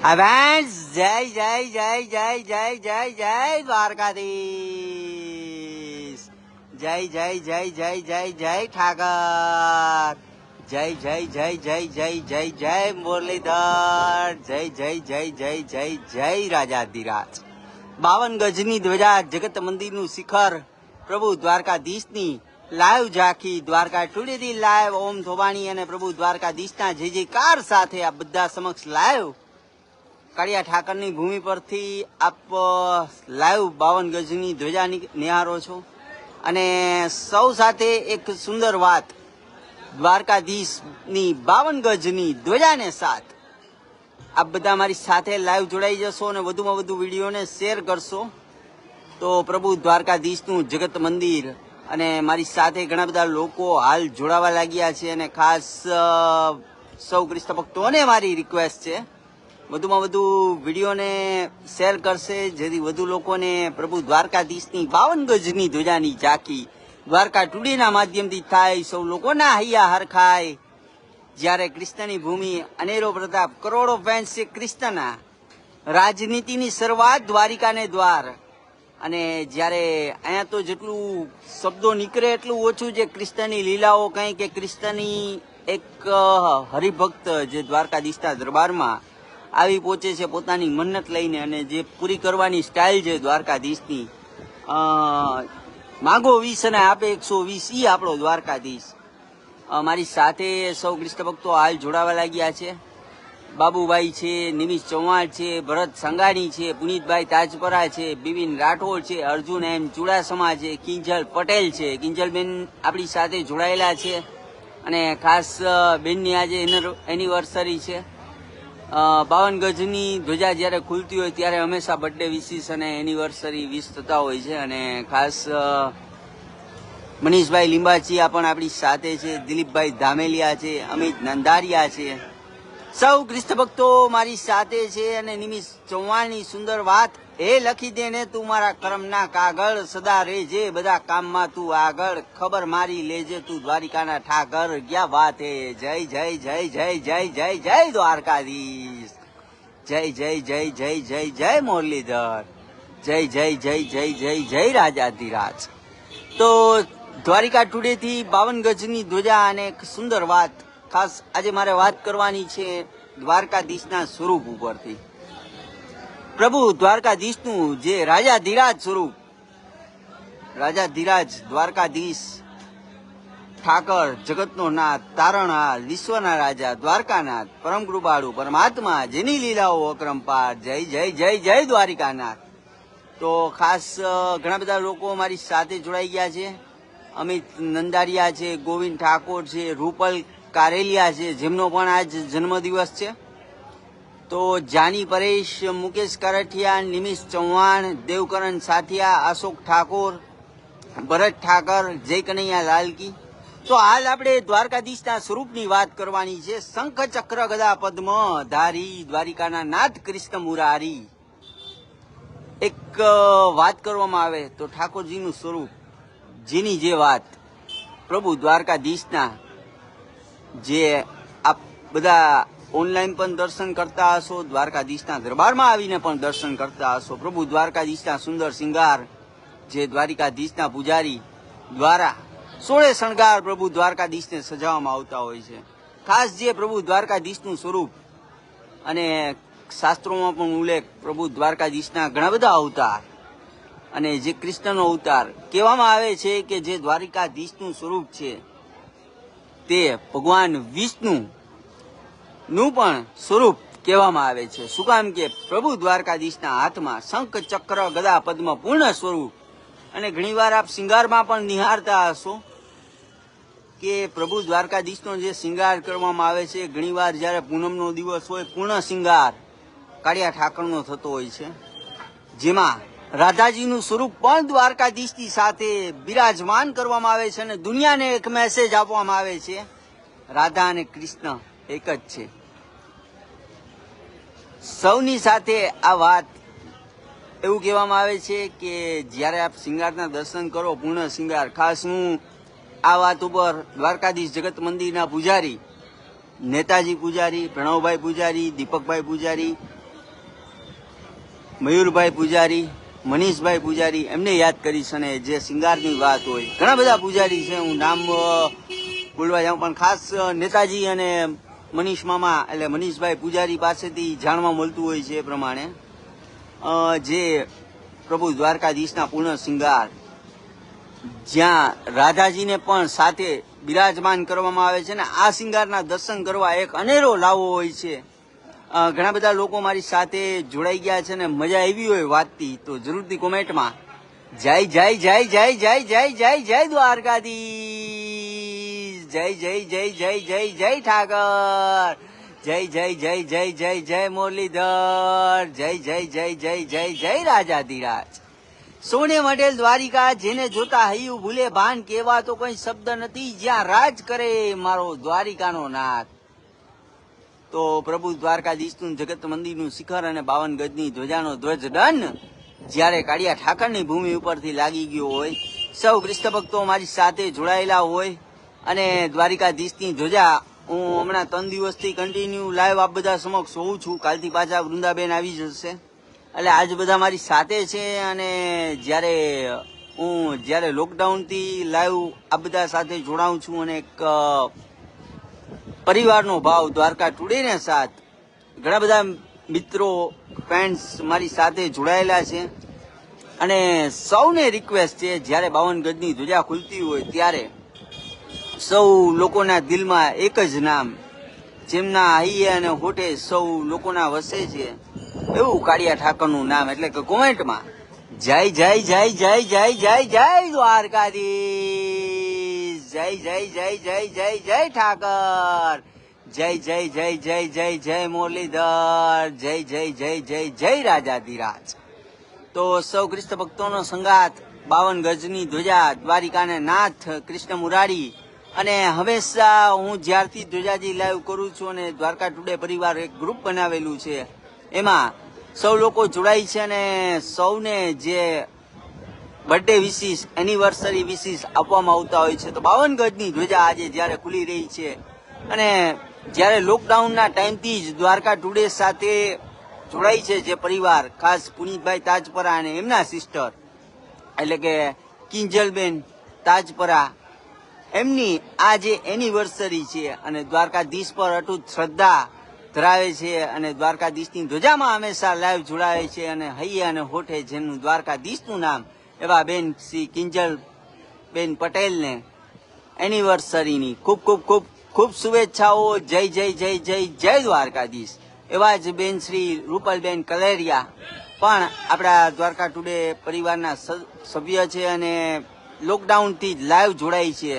અવેન્સ જય જય જય જય જય જય જય દ્વારકાધીશ જય જય જય જય જય જય ઠાકર જય જય જય જય જય જય જય મુરલીધર જય જય જય જય જય જય રાજાધિરાજ બાવન ગજની ધ્વજા જગત મંદિરનું શિખર પ્રભુ દ્વારકાધીશની લાઈવ ઝાંખી દ્વારકા ટુડેથી લાઈવ ઓમ ધોબાણી અને પ્રભુ દ્વારકાધીશના જે જયકાર સાથે આ બધા સમક્ષ લાઈવ કાળિયા ઠાકરની ભૂમિ પરથી આપ લાઈવ બાવન ગજની ધ્વજા નિહારો છો. અને સૌ સાથે એક સુંદર વાત, દ્વારકાધીશની બાવન ગજની ધ્વજાને સાથ. આપ બધા મારી સાથે લાઈવ જોડાઈ જશો અને વધુમાં વધુ વિડીયોને શેર કરશો. તો પ્રભુ દ્વારકાધીશનું જગત મંદિર અને મારી સાથે ઘણા બધા લોકો હાલ જોડાવા લાગ્યા છે અને ખાસ સૌ કૃષ્ણ ભક્તોને મારી રિક્વેસ્ટ છે. વધુમાં વધુ વિડીયોને શેર કરશે. જેથી વધુ લોકોને પ્રભુ દ્વારકાધીશની બાવન ગજની ધ્વજાની ઝાંકી દ્વારકા ટુડેના માધ્યમથી થાય. સૌ લોકોના હૈયા હરખાય. જ્યારે કૃષ્ણની ભૂમિ અનેરો પ્રતાપ કરોડો ફેન્સ છે કૃષ્ણના. રાજનીતિની શરૂઆત દ્વારિકાને દ્વાર. અને જ્યારે અહીંયા તો જેટલું શબ્દો નીકળે એટલું ઓછું જે કૃષ્ણની લીલાઓ કંઈ કે કૃષ્ણની એક હરિભક્ત જે દ્વારકાધીશના દરબારમાં આવી પહોંચે છે પોતાની મન્નત લઈને અને જે પૂરી કરવાની સ્ટાઇલ છે દ્વારકાધીશની. માગો વીસ અને આપે એકસો વીસ ઈ આપણો દ્વારકાધીશ. મારી સાથે સૌ કૃષ્ણ ભક્તો હાલ જોડાવા લાગ્યા છે. બાબુભાઈ છે, નિમિષ ચૌહાણ છે, ભરત સંઘાણી છે, પુનિતભાઈ તાજપરા છે, બિપિન રાઠોડ છે, અર્જુન એમ ચુડાસમા છે, કિંજલ પટેલ છે. કિંજલબેન આપણી સાથે જોડાયેલા છે અને ખાસ બેનની આજે એનિવર્સરી છે. બાવન ગજની ધ્વજા જ્યારે ખુલતી હોય ત્યારે હંમેશા બર્થડે વિશિષ અને એનિવર્સરી વિશ થતા હોય છે અને ખાસ મનીષભાઈ લીંબાચીયા પણ આપણી સાથે છે, દિલીપભાઈ ધામેલિયા છે, અમિત નંદારિયા છે. સૌ કૃષ્ણ ભક્તો મારી સાથે છે અને નિમિષ ચૌહાણની સુંદર વાત એ લખી દે ને તું મારા કર્મના કાગળ, સદા રેજે બધા કામમાં તું આગળ, ખબર મારી લેજે તું દ્વારિકાના ઠાકર, ગયા વાત હે જય જય જય જય જય જય જય દ્વારકાધીશ. જય જય જય જય જય જય મુરલીધર. જય જય જય જય જય જય રાજાધિરાજ તો દ્વારિકા ટુડેથી બાવન ગજની ધ્વજા અને એક સુંદર વાત. ખાસ આજે મારે વાત કરવાની છે દ્વારકાધીશના સ્વરૂપ ઉપરથી. પ્રભુ દ્વારકાધીશનું જે રાજાધિરાજ સ્વરૂપ. રાજાધિરાજ દ્વારકાધીશ ઠાકર, જગતનો નાથ તારણહાર વિશ્વના રાજા, દ્વારકાનાથ, પરમ કૃપાળુ, પરમાત્મા, જેની લીલાઓ અક્રમપાર જય જય જય જય, દ્વારિકાનાથ. તો ખાસ ઘણા બધા લોકો મારી સાથે જોડાઈ ગયા છે. અમિત નંદારિયા છે, ગોવિંદ ઠાકોર છે, રૂપલ કારેલિયા છે, જેમનો પણ આજ જન્મદિવસ છે. તો જાની પરેશ, મુકેશ કરઠિયા, નિમિષ ચૌહાણ, દેવકરણ સાથિયા અશોક ઠાકોર, ભરત ઠાકર, જય કનૈયા લાલકી તો હાલ આપણે દ્વારકાધીશના સ્વરૂપની વાત કરવાની છે. શંખ ચક્ર ગદા પદ્મ ધારી દ્વારિકાના નાથ કૃષ્ણ મુરારી. એક વાત કરવામાં આવે તો ઠાકોરજીનું સ્વરૂપ, જેની જે વાત પ્રભુ દ્વારકાધીશના જે આપ બધા ઓનલાઈન પણ દર્શન કરતા હશો, દ્વારકાધીશના દરબારમાં આવીને પણ દર્શન કરતા હશો. પ્રભુ દ્વારકાધીશના સુંદર શિંગાર, જે દ્વારિકાધીશના પૂજારી દ્વારા સોળે શણગાર પ્રભુ દ્વારકાધીશને સજાવવામાં આવતા હોય છે. ખાસ જે પ્રભુ દ્વારકાધીશનું સ્વરૂપ અને શાસ્ત્રોમાં પણ ઉલ્લેખ પ્રભુ દ્વારકાધીશના ઘણા બધા અવતાર અને જે કૃષ્ણનો અવતાર કહેવામાં આવે છે કે જે દ્વારિકાધીશનું સ્વરૂપ છે, તે ભગવાન વિષ્ણુ નું પણ સ્વરૂપ કહેવામાં આવે છે. શું કામ કે પ્રભુ દ્વારકાધીશના હાથમાં શંખ, ચક્ર, ગદા, પદ્મ પૂર્ણ સ્વરૂપ અને ઘણીવાર આપ શિંગારમાં પણ નિહારતા હશો કે પ્રભુ દ્વારકાધીશનો જે શિંગાર કરવામાં આવે છે, ઘણીવાર જ્યારે પૂનમનો દિવસ હોય, પૂર્ણ શિંગાર કાળિયા ઠાકરનો થતો હોય છે. જેમાં રાધાજીનું સ્વરૂપ પણ દ્વારકાધીશની સાથે બિરાજમાન કરવામાં આવે છે અને દુનિયાને એક મેસેજ આપવામાં આવે છે, રાધા અને કૃષ્ણ એક જ છે. સૌની સાથે આ વાત એવું કહેવામાં આવે છે કે જ્યારે આપ શિંગારના દર્શન કરો, પૂર્ણ શિંગાર, ખાસ હું આ વાત ઉપર દ્વારકાધીશ જગત મંદિરના પૂજારી, નેતાજી પૂજારી, પ્રણવભાઈ પૂજારી, દીપકભાઈ પૂજારી, મયુરભાઈ પૂજારી, મનીષભાઈ પૂજારી, એમને યાદ કરીશ અને જે શિંગારની વાત હોય. ઘણા બધા પૂજારી છે, હું નામ બોલવા જાઉં, પણ ખાસ નેતાજી અને મનીષ મામા, એટલે મનીષભાઈ પૂજારી પાસેથી જાણવા મળતું હોય છે એ પ્રમાણે. જે પ્રભુ દ્વારકાધીશના પૂર્ણ શિંગાર જ્યાં રાધાજીને પણ સાથે બિરાજમાન કરવામાં આવે છે ને આ શિંગારના દર્શન કરવા એક અનેરો લાવો હોય છે ઘણા બધા લોકો મારી સાથે જોડાઈ ગયા છે ને મજા આવી હોય વાતથી તો જરૂરથી કોમેન્ટમાં જય જય જય જય જય જય જય જય દ્વારકાધી જય જય જય જય જય જય ઠાકર જય જય જય જય જય જય મુરલીધર જય જય જય જય જય જય રાજાધીરાજ સોને મઢેલ દ્વારિકા જેને જોતા હૈયું ભૂલે ભાન કેવા તો કોઈ શબ્દ નથી, જ્યાં રાજ કરે મારો દ્વારિકાનો નાથ. તો પ્રભુ દ્વારકાધીશનું જગત મંદિરનું શિખર અને બાવન ગજની ધ્વજાનો ધ્વજ ડન. જ્યારે કાળિયા ઠાકરની ભૂમિ ઉપરથી લાગી ગયો હોય, સૌ કૃષ્ણ ભક્તો મારી સાથે જોડાયેલા હોય અને દ્વારિકાધીશની ધ્વજા હું હમણાં ત્રણ દિવસથી કન્ટિન્યુ લાઈવ આપ બધા સમક્ષ હોઉં છું. કાલથી પાછા વૃંદાબેન આવી જશે. એટલે આજ બધા મારી સાથે છે અને જ્યારે હું જ્યારે લોકડાઉનથી લાઈવ આ બધા સાથે જોડાઉં છું અને એક પરિવારનો ભાવ દ્વારકા ટુડેને સાથ ઘણા બધા મિત્રો ફ્રેન્ડ્સ મારી સાથે જોડાયેલા છે. અને સૌને રિક્વેસ્ટ છે, જ્યારે બાવન ગજની ધ્વજા ખુલતી હોય ત્યારે સૌ લોકોના દિલમાં એક જ નામ, જેમના હૈયે અને હોઠે સૌ લોકોના વસે છે. એવું કાળિયા ઠાકરનું નામ એટલે કે કોમેન્ટમાં જય જય જય જય જય જય જય દ્વારકાધીશ જય જય જય જય જય જય ઠાકર જય જય જય જય જય જય મુરલીધર જય જય જય જય જય રાજાધીરાજ તો સૌ કૃષ્ણ ભક્તોનો સંગાત બાવન ગજની ધ્વજા દ્વારિકાને નાથ કૃષ્ણ મુરારી અને હંમેશા હું જ્યારથી ધ્વજાજી લાઈવ કરું છું અને દ્વારકા ટુડે પરિવાર એક ગ્રુપ બનાવેલું છે એમાં સૌ લોકો જોડાય છે અને સૌને જે બર્થડે વિશિસ એનિવર્સરી વિશિસ આપવામાં આવતા હોય છે. તો બાવન ગજની ધ્વજા આજે જ્યારે ખુલી રહી છે અને જ્યારે લોકડાઉનના ટાઈમથી જ દ્વારકા ટુડે સાથે જોડાય છે જે પરિવાર, ખાસ પુનીતભાઈ તાજપરા અને એમના સિસ્ટર એટલે કે કિંજલબેન તાજપરા, એમની આ જે એનિવર્સરી છે અને દ્વારકાધીશ પર અટૂટ શ્રદ્ધા ધરાવે છે અને દ્વારકાધીશની ધ્વજામાં હંમેશા લાઈવ જોડાવે છે અને હૈયે અને હોઠે જેમનું દ્વારકાધીશનું નામ, એવા બેન શ્રી કિંજલ બેન પટેલને એનિવર્સરીની ખૂબ ખૂબ ખૂબ ખૂબ શુભેચ્છાઓ. જય જય જય જય જય દ્વારકાધીશ. એવા જ બેન શ્રી રૂપલબેન કલેરિયા પણ આપણા દ્વારકા ટુડે પરિવારના સભ્ય છે અને લોકડાઉનથી જ લાઈવ જોડાય છે.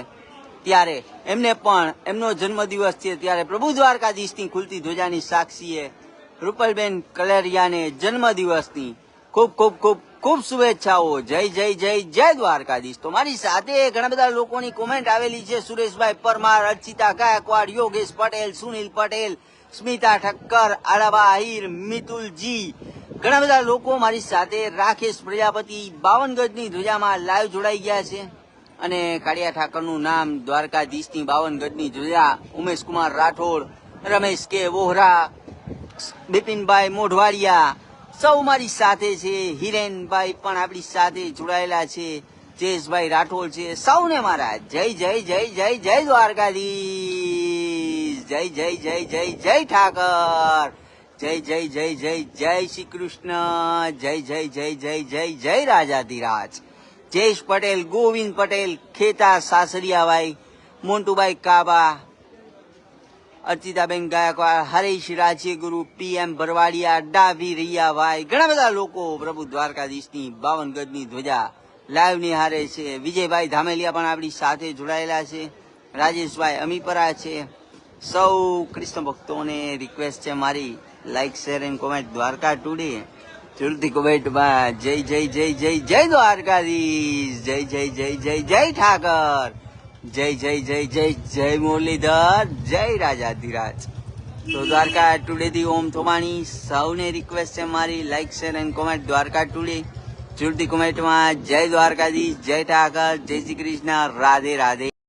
ત્યારે એમને પણ એમનો જન્મદિવસ છે ત્યારે પ્રભુ દ્વારકાધીશની ખુલતી ધ્વજાની સાક્ષીએ રૂપલબેન કલેરિયાને જન્મદિવસની ખૂબ ખૂબ ખૂબ ખૂબ શુભેચ્છાઓ. જય જય જય જય દ્વારકાધીશ. તો મારી સાથે ઘણા બધા લોકોની કોમેન્ટ આવેલી છે. સુરેશભાઈ પરમાર, અર્ચિતા ગાયકવાડ, યોગેશ પટેલ, સુનિલ પટેલ, સ્મિતા ઠક્કર આલાબા આહિર, મિતુલજી. ઘણા બધા લોકો મારી સાથે, રાકેશ પ્રજાપતિ, બાવનગજની ધ્વજામાં લાઈવ જોડાઈ ગયા છે. અને કાળિયા ઠાકરનું નામ દ્વારકાધીશની બાવન ગઢની જોયા ઉમેશ કુમાર રાઠોડ રમેશ કે વોહરા બિપિનભાઈ મોઢવાડિયા સૌ મારી સાથે છે હિરેનભાઈ પણ આપણી સાથે જોડાયેલા છે જયેશભાઈ રાઠોડ છે સૌને મારા જય જય જય જય જય દ્વારકાધીશ જય જય જય જય જય ઠાકર જય જય જય જય જય શ્રી કૃષ્ણ જય જય જય જય જય જય રાજાધિરાજ જયેશ પટેલ, ગોવિંદ પટેલ, ખેતા સાસરિયાભાઈ મોન્ટુભાઈ કાબા, અર્ચિતાબેન ગાયકવાડ, હરેશ રાજ્યગુરુ, પીએમ ભરવાડિયા, ડાભી રૈયાભાઈ, ઘણા બધા લોકો પ્રભુ દ્વારકાધીશની બાવન ગજની ધ્વજા લાઈવ નિહારે છે. વિજયભાઈ ધામેલિયા પણ આપણી સાથે જોડાયેલા છે. રાજેશભાઈ અમીપરા છે. સૌ કૃષ્ણ ભક્તોને રિક્વેસ્ટ છે મારી like share and comment Dwarka today જરૂરથી કોમેન્ટમાં જય જય જય જય જય દ્વારકાધીશ. જય જય જય જય જય ઠાકર. જય જય જય જય જય મુરલીધર. જય રાજાધિરાજ. તો દ્વારકા ટુડે થી ઓમ થોમાણી. સૌને રિક્વેસ્ટ છે મારી like share and comment Dwarka today જરૂરથી કોમેન્ટમાં જય દ્વારકાધીશ, જય ઠાકર. જય શ્રી કૃષ્ણ. રાધે રાધે.